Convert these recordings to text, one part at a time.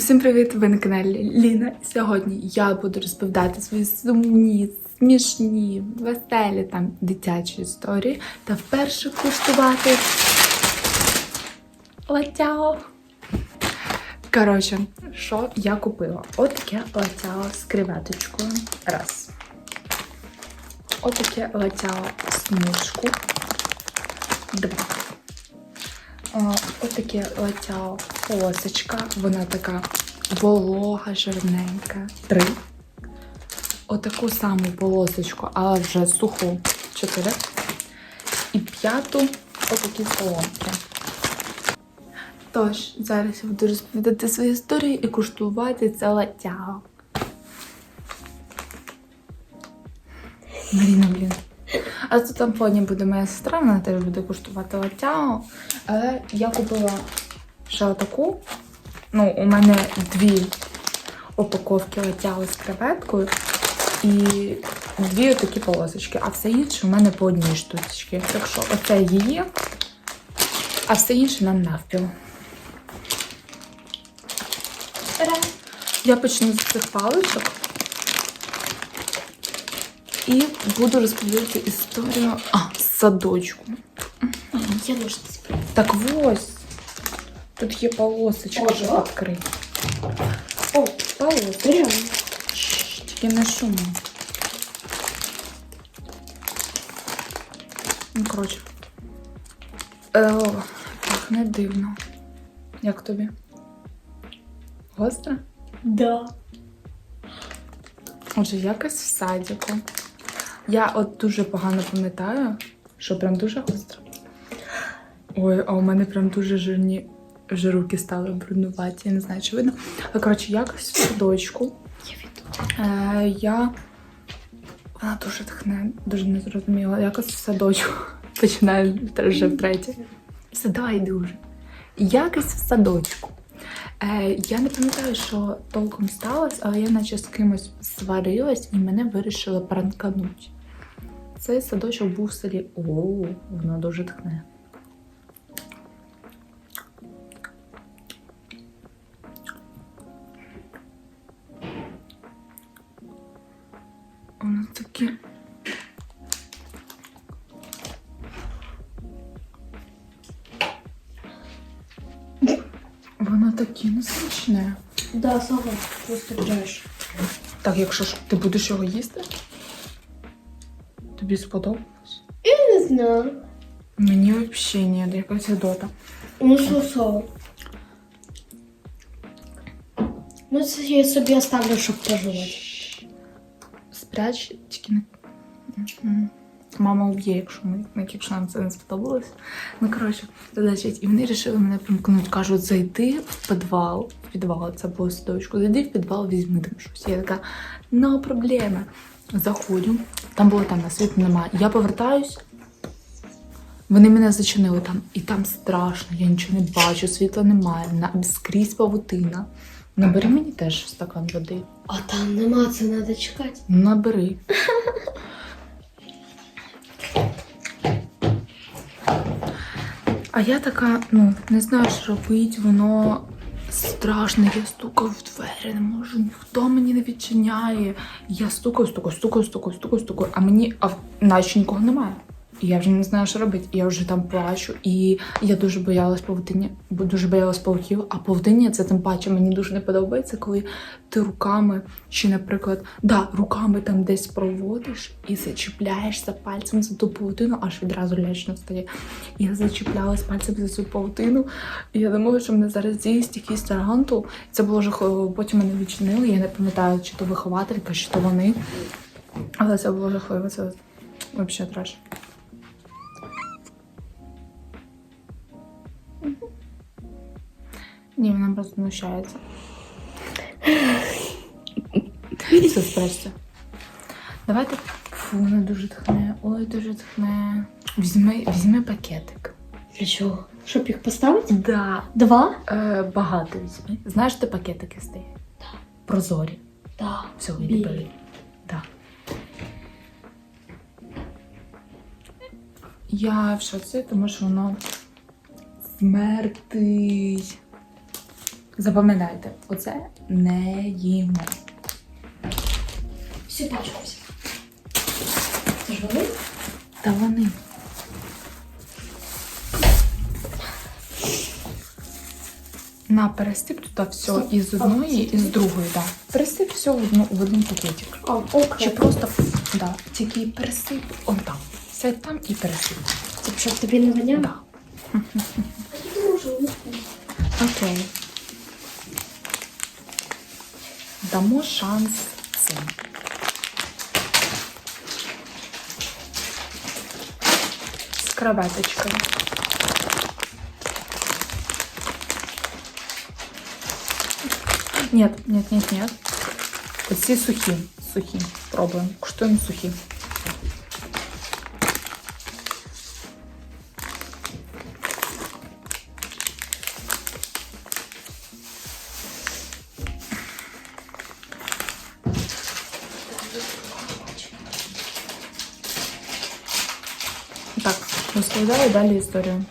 Усім привіт! Ви на каналі Ліна. Сьогодні я буду розповідати свої сумні, смішні, веселі там дитячі історії та вперше куштувати латяо. Коротше, що я купила? Отаке латяо з креветочкою. Раз. Отаке латяо смужку. Два. О, Отаке латяо полосочка. Вона така волога, жирненька. Три. Отаку саму полосочку, але вже суху. Чотири. І п'яту отакі соломки. Тож, зараз я буду розповідати свої історії і куштувати це латяо. Маріна, блін. А тут там фоні буде моя сестра, вона теж буде куштувати латяо. Але я купила ще отаку. Ну, у мене дві упаковки латяо з креветкою і дві отакі полосочки. А все інше у мене по одній штучці. Так що оце її, а все інше нам навпіл. Я почну з цих паличок. І буду розповідати історію а, садочку. Я ножниці. Так ось. Тут є полосочка, Ого. щоб відкрити. О, полосочка. Шш, Тільки не шумно. Ну, коротше. Е, О, пахне дивно. Як тобі? Гостро? Да. Отже, якось в садіку. Я от дуже погано пам'ятаю, що прям дуже гостро. Ой, а у мене прям дуже жирні вже руки стали бруднуваті, я не знаю, чи видно. Але, коротше, якось в садочку. Е, я. Вона дуже тхне, дуже незрозуміла. Якось в садочку. Починаю вже втретє. Все, дуже. Якось в садочку. Е, я не пам'ятаю, що толком сталося, але я наче з кимось сварилась і мене вирішили пранканути. Цей садочок був в селі. О, воно дуже тхне. Таке. Воно таке несмачне. Да, согласна. Просто. Так, якщо ж ти будеш його їсти? Тобі сподобалось? Я не знаю. Мені взагалі ні, якась дота. Ну, со-со. Ну, це я собі оставлю, щоб пожувати. Спряч, тільки не. Мама уб'є, якщо, ми, якщо нам це не сподобалось. Ну, коротше, значить, і вони вирішили мене примкнути. Кажуть, зайди в підвал. В підвал, це було садочку. Зайди в підвал, візьми там щось. Я така, no проблема. Заходжу, там було там на світу немає. Я повертаюсь. Вони мене зачинили там, і там страшно, я нічого не бачу, світла немає, скрізь павутина. Набери мені теж стакан води. А там нема, це треба чекати. Набери. А я така, ну, не знаю, що робити, воно страшно. Я стукаю в двері, не можу, ніхто мені не відчиняє. Я стукаю, стукаю, стукаю, стукаю, стукаю, стукаю, а мені а наче нікого немає. І я вже не знаю, що робити. Я вже там плачу. І я дуже боялась павутиння, бо дуже боялась павуків. А павутиння це тим паче мені дуже не подобається, коли ти руками, чи, наприклад, да, руками там десь проводиш і зачіпляєшся пальцем за ту павутину, аж відразу лячно стає. Я зачіплялась пальцем за цю павутину. І я думала, що мене зараз з'їсть якийсь тарантул. Це було жахливо. Потім мене відчинили. Я не пам'ятаю, чи то вихователька, чи то вони. Але це було жахливо. Це взагалі треш. Ні, вона просто знущається. Все, спрячься. Давайте. Фу, вона дуже тхне. Ой, дуже тхне. Візьми, візьми пакетик. Для чого? Щоб їх поставити? Да. Два? Е, багато візьми. Знаєш, де пакетики стоять? Так. Прозорі. Да. Все, Білі. бери. Да. Я в шоці, тому що воно смертить. Запам'ятайте, оце не їмо. Всі пачкався. Це ж вони? Та вони. На, пересип туди все Стоп. із одної, і з другої, так. Да. Пересип все в, одну, в один пакетик. Окей. Чи просто, да, тільки пересип он там. Сядь там і пересип. Це щоб тобі не воняло? Да. Окей. Дамо шанс цим. З креветочкою. Нет, нет, нет, нет. Оці сухі. Сухі. Пробуємо. Куштуємо сухі. Розповідаю далі історію.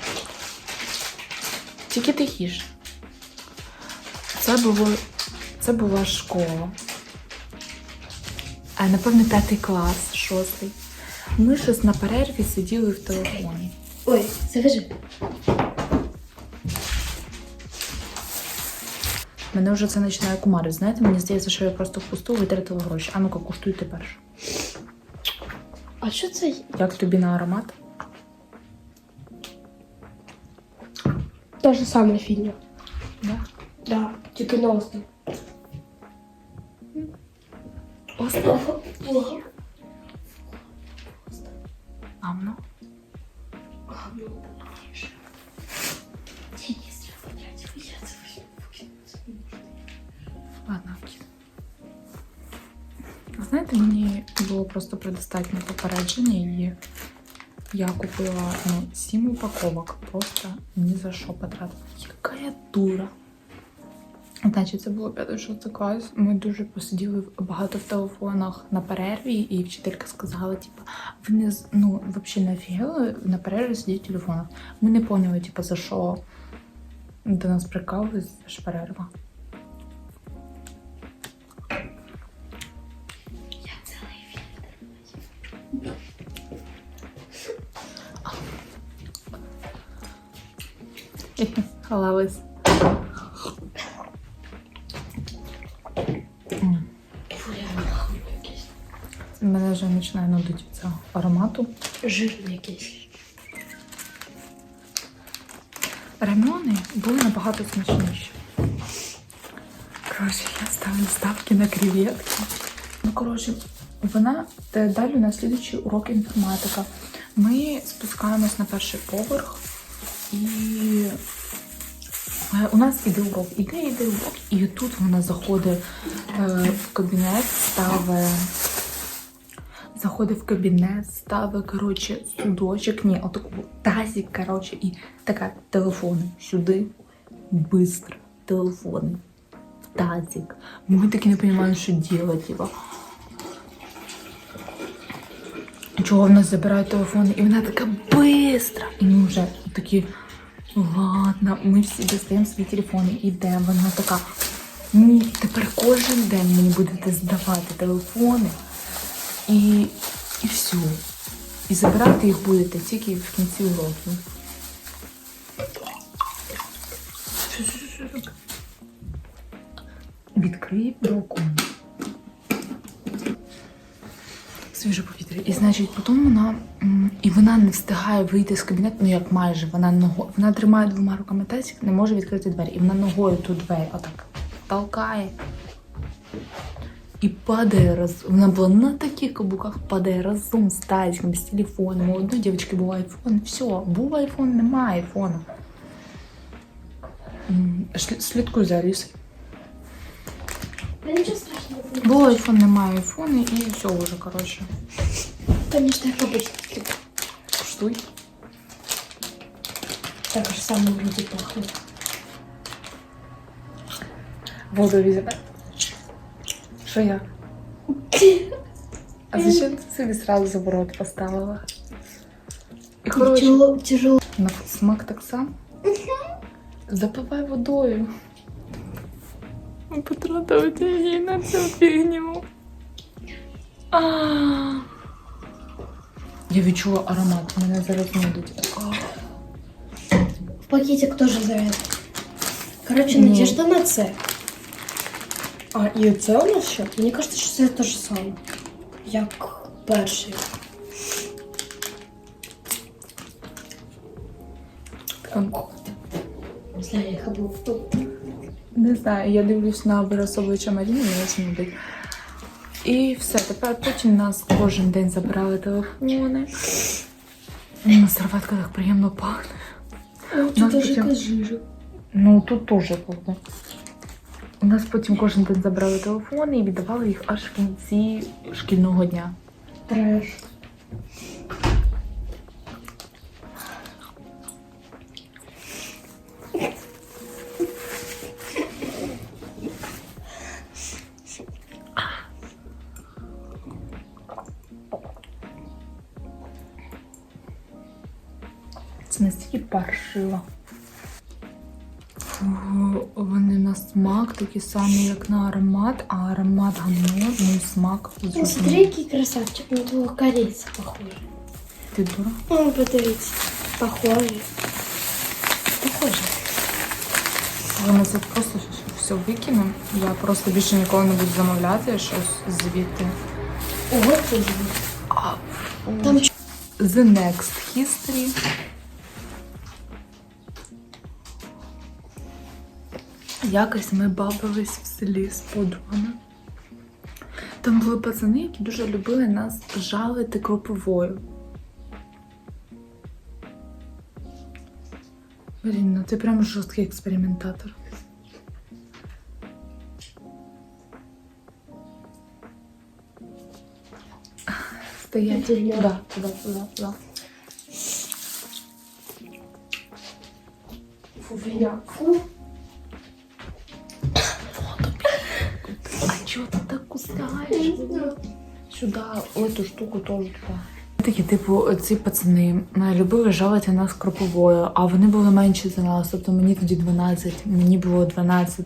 Тільки тихіше. Це було. Це була школа. А напевно п'ятий клас, шостий. Ми щось на перерві сиділи в телефоні. Ой, завяжи. Мене вже це починає кумарити. Знаєте, мені здається, що я просто впусту витратила гроші. А ну-ка, куштуйте перше. А що це? Як тобі на аромат? Та ж саме фігня. Да? Да, тільки на остров. Остров. Амно. Ладно, окей. Знаєте, мені було просто предостатньо попередження і Я купила ну, сім упаковок. Просто ні за що потратила. Яка я дура. Значить, це було 5-6 клас. Ми дуже посиділи багато в телефонах на перерві, і вчителька сказала, типу, ви не ну, взагалі не офігели на перерві сидіти в телефонах. Ми не поняли, типу, за що до нас прикалують, це перерва. М. Мене вже починає нудити від цього аромату. Жирний якийсь. Рамени були набагато смачніші. Коротше, я ставлю ставки на креветки. Ну, коротше, вона далі на слідуючий урок інформатика. Ми спускаємось на перший поверх і е, у нас іде урок. Іде, іде урок, і тут вона заходить е, в кабінет, ставить. Заходить в кабінет, ставить, коротше, судочок, ні, отаку тазик, коротше, і така телефони сюди, быстро, телефони, в тазик. Ми таки не розуміємо, що робити, типа. Чого в нас забирають телефони? І вона така бистра. І ми вже такі, ладно, ми всі достаємо свої телефони, ідемо. Вона така, ні, тепер кожен день мені будете здавати телефони. І, і все. І забирати їх будете тільки в кінці уроків. Відкрий балкон. Свіже повітря. І значить, потім вона. І вона не встигає вийти з кабінету, ну як майже, вона ногою. Вона тримає двома руками тазик, не може відкрити двері. І вона ногою ту двері отак толкає. І падає раз. Вона була на таких каблуках, падає разом з тазиком, з телефоном. У одної дівчинки був айфон. Все, був айфон, немає айфона. Слідкуй за Алісою. Нічого страшного. Був айфон, немає айфону, і все вже, коротше. Конечно, як обично. Куштуй. Так же саме вроді пахне. Воду візьме. Що я? А зачем ти собі сразу заборот поставила? І коротше, Тяжело, тяжело. на смак так сам. Запивай водою. Ми потратили її на цю фігню. А. Я відчула аромат, мене зараз не йдуть. Пакетик тоже заряд. Короче, Ні. надежда на це. А, і це у нас ще? Мені кажется, що це те ж саме. Як перший. Зля, я їх обув. Не знаю, я дивлюсь на вираз обличчя Маріни, мені це не йдуть. І все, тепер потім нас кожен день забирали телефони. На серветках так приємно пахне. Тут теж потім- якась жижа. Ну тут теж как У нас потім кожен день забрали телефони і віддавали їх аж в кінці шкільного дня. Треш. Це настільки паршиво. Вони на смак такі самі, як на аромат, а аромат гамно, ну і смак. Ну, смотри, який красавчик, на твого корейця похожий. Ти дура? Ну, подивіться. Похожий. Похожий. Але ми це просто все викинемо. Я просто більше ніколи не буду замовляти щось звідти. Ого, ти ж. А, Там The Next History. Якось ми бавились в селі з подругами. Там були пацани, які дуже любили нас жалити кропивою. Блін, ну ти прям жорсткий експериментатор. Стоять. Тюрьма. Да, туда, туда, туда. Фу. Фу. Кусаєш? Сюди, эту штуку теж туди. Такі, типу, ці пацани любили жалити нас кроповою, а вони були менші за нас. Тобто мені тоді 12, мені було 12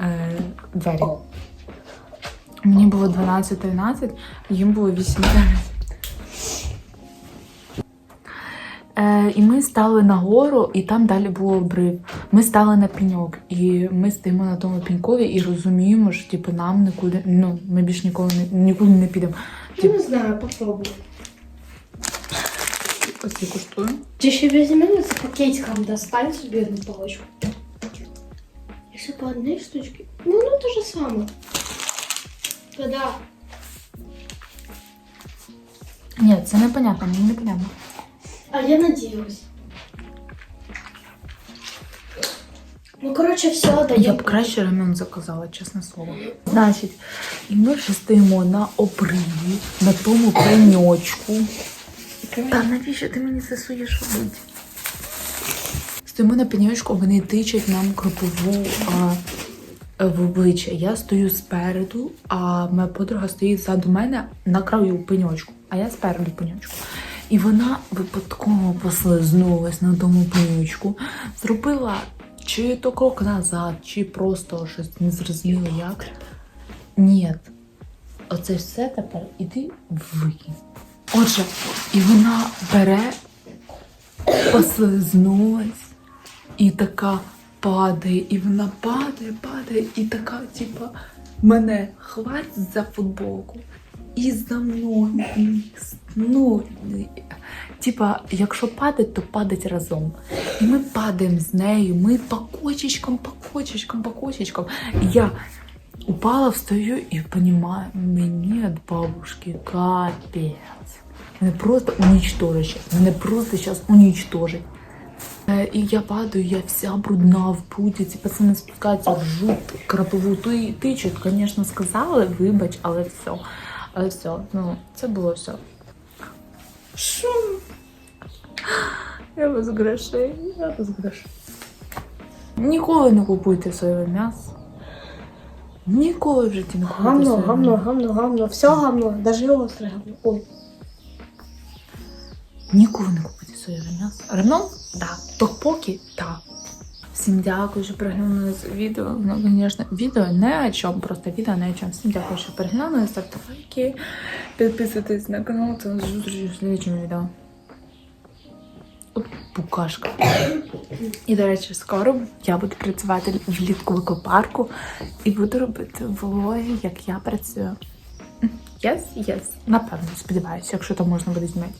е, двері. Мені було 12-13, їм було 8-9. Е, і ми стали на гору, і там далі був обрив. Ми стали на пеньок, і ми стоїмо на тому пенькові і розуміємо, що типу, нам нікуди, ну, ми більш ніколи не, нікуди не підемо. Ну, не знаю, попробуй. Оці коштує. Ти ще візьми з пакетиком достань собі одну палочку. Якщо по одній штучці, ну, ну, то же саме. Та-да. Ні, це непонятно, мені непонятно. А я надіялась. Ну, коротше, все, Я б краще рамен заказала, чесне слово. Значить, і ми вже стоїмо на обриві, на тому пеньочку. Та навіщо ти мені засуєш робити? Стоїмо на пеньочку, вони тичать нам кропову а, в обличчя. Я стою спереду, а моя подруга стоїть ззаду мене на краю пеньочку, а я спереду пеньочку. І вона випадково послизнулась на тому пеньочку, зробила чи то крок назад, чи просто щось незрозуміло як. Ні. Оце все тепер іди викинь. Отже, і вона бере, послизнулась, і така падає, і вона падає, падає, і така, типа, мене хватить за футболку. І за мною. Ну, типа, якщо падать, то падать разом. І ми падаємо з нею, ми по кочечкам, по кочечкам, по кочечкам. І я упала, встаю і розумію, мені від бабушки капець. Мене просто уничтожить. щас. Мене просто зараз уничтожить. Е, І я падаю, я вся брудна в путі. Ці пацани спускаються, ржуть, крапову ти, тичуть, звісно, сказали, вибач, але все. Але все, ну, це було все. Що? Я без грошей, я без грошей. Ніколи не купуйте соєве м'ясо. Ніколи в житті не купуйте Гамно, соєве гамно, м'ясо. гамно, гамно. Все гамно, даже остре гамно. Ой. Ніколи не купуйте соєве м'ясо. Ремно? Так. Токпоки? Так. Всім дякую, що переглянули це відео. Ну, звісно, відео не о чому, просто відео не о чому. Всім дякую, що переглянули. Ставте лайки, підписуйтесь на канал. Та зустрічі в слідчому відео. Букашка. І, до речі, скоро я буду працювати влітку в екопарку і буду робити влоги, як я працюю. Єс, єс. Напевно, сподіваюся, якщо то можна буде знімати.